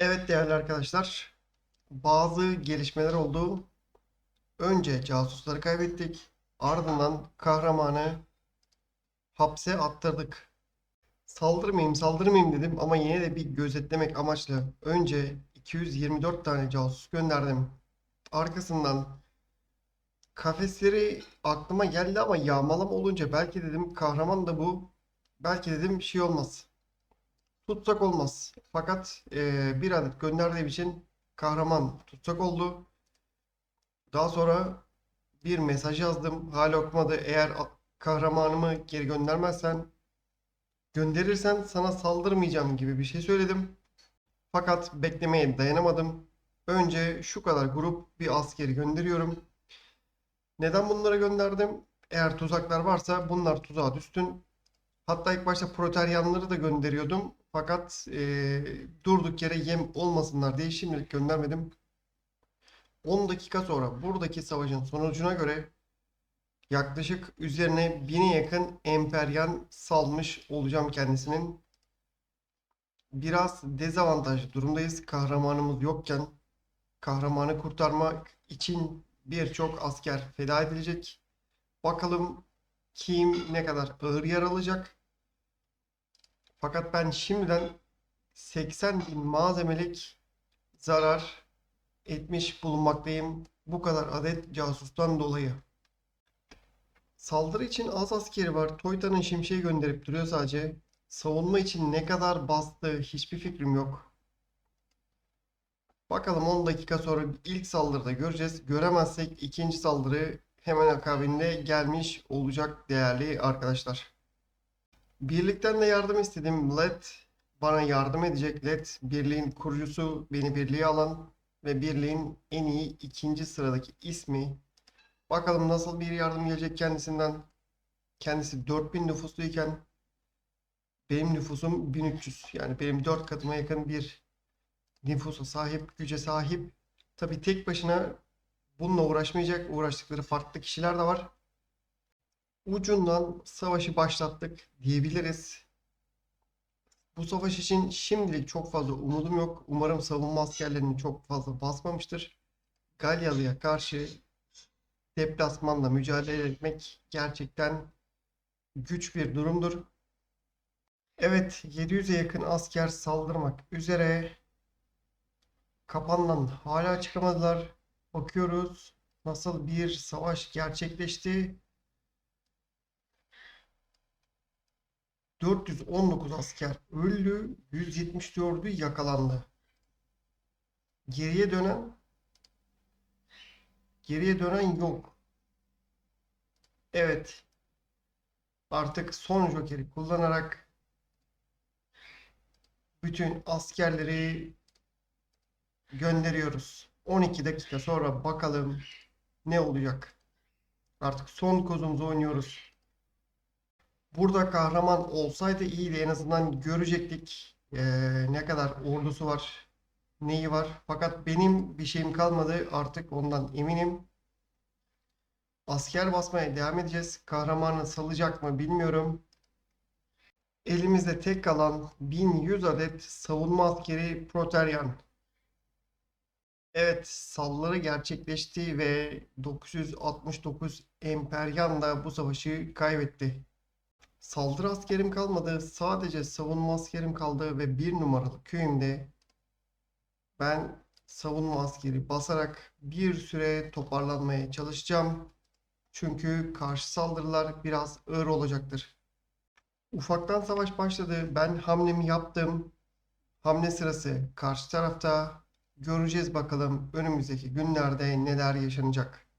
Evet değerli arkadaşlar, bazı gelişmeler oldu. Önce casusları kaybettik, ardından kahramanı hapse attırdık. Saldırmayayım, saldırmayayım dedim ama yine de bir gözetlemek amaçlı önce 224 tane casus gönderdim. Arkasından kafesleri aklıma geldi ama yağmalama olunca belki dedim kahraman da bu. Belki dedim şey olmaz. Tutsak olmaz. Fakat eee, bir adet gönderdiğim için kahraman tutsak oldu. Daha sonra bir mesaj yazdım. Hala okumadı. Eğer kahramanımı geri göndermezsen gönderirsen sana saldırmayacağım gibi bir şey söyledim. Fakat beklemeye dayanamadım. Önce şu kadar grup bir askeri gönderiyorum. Neden bunları gönderdim? Eğer tuzaklar varsa bunlar tuzağa düşsün. Hatta ilk başta proteryanları da gönderiyordum. Fakat eee, durduk yere yem olmasınlar diye şimdilik göndermedim. 10 dakika sonra buradaki savaşın sonucuna göre yaklaşık üzerine 1000'e yakın emperyan salmış olacağım kendisinin. Biraz dezavantajlı durumdayız. Kahramanımız yokken kahramanı kurtarmak için birçok asker feda edilecek. Bakalım kim ne kadar ağır yaralayacak. Fakat ben şimdiden 80 bin malzemelik zarar etmiş bulunmaktayım. Bu kadar adet casustan dolayı. Saldırı için az askeri var. Toyota'nın şimşeği gönderip duruyor sadece. Savunma için ne kadar bastı hiçbir fikrim yok. Bakalım 10 dakika sonra ilk saldırıda göreceğiz. Göremezsek ikinci saldırı hemen akabinde gelmiş olacak değerli arkadaşlar. Birlikten de yardım istedim. LED bana yardım edecek. LED birliğin kurucusu, beni birliğe alan ve birliğin en iyi ikinci sıradaki ismi. Bakalım nasıl bir yardım gelecek kendisinden. Kendisi 4000 nüfusluyken benim nüfusum 1300. Yani benim 4 katıma yakın bir nüfusa sahip, güce sahip. Tabii tek başına bununla uğraşmayacak. Uğraştıkları farklı kişiler de var. Ucundan savaşı başlattık diyebiliriz. Bu savaş için şimdilik çok fazla umudum yok. Umarım savunma askerlerini çok fazla basmamıştır. Galyalı'ya karşı deplasmanla mücadele etmek gerçekten güç bir durumdur. Evet, 700'e yakın asker saldırmak üzere. Kapandan hala çıkamadılar. Bakıyoruz nasıl bir savaş gerçekleşti. 419 asker öldü, 174'ü yakalandı. Geriye dönen geriye dönen yok. Evet. Artık son jokeri kullanarak bütün askerleri gönderiyoruz. 12 dakika sonra bakalım ne olacak. Artık son kozumuzu oynuyoruz. Burada kahraman olsaydı iyiydi. En azından görecektik eee, ne kadar ordusu var, neyi var. Fakat benim bir şeyim kalmadı. Artık ondan eminim. Asker basmaya devam edeceğiz. Kahramanı salacak mı bilmiyorum. Elimizde tek kalan 1100 adet savunma askeri Proteryan. Evet, saldırı gerçekleşti ve 969 Emperyan da bu savaşı kaybetti. Saldırı askerim kalmadı. Sadece savunma askerim kaldı ve bir numaralı köyümde ben savunma askeri basarak bir süre toparlanmaya çalışacağım. Çünkü karşı saldırılar biraz ağır olacaktır. Ufaktan savaş başladı. Ben hamlemi yaptım. Hamle sırası karşı tarafta. Göreceğiz bakalım önümüzdeki günlerde neler yaşanacak.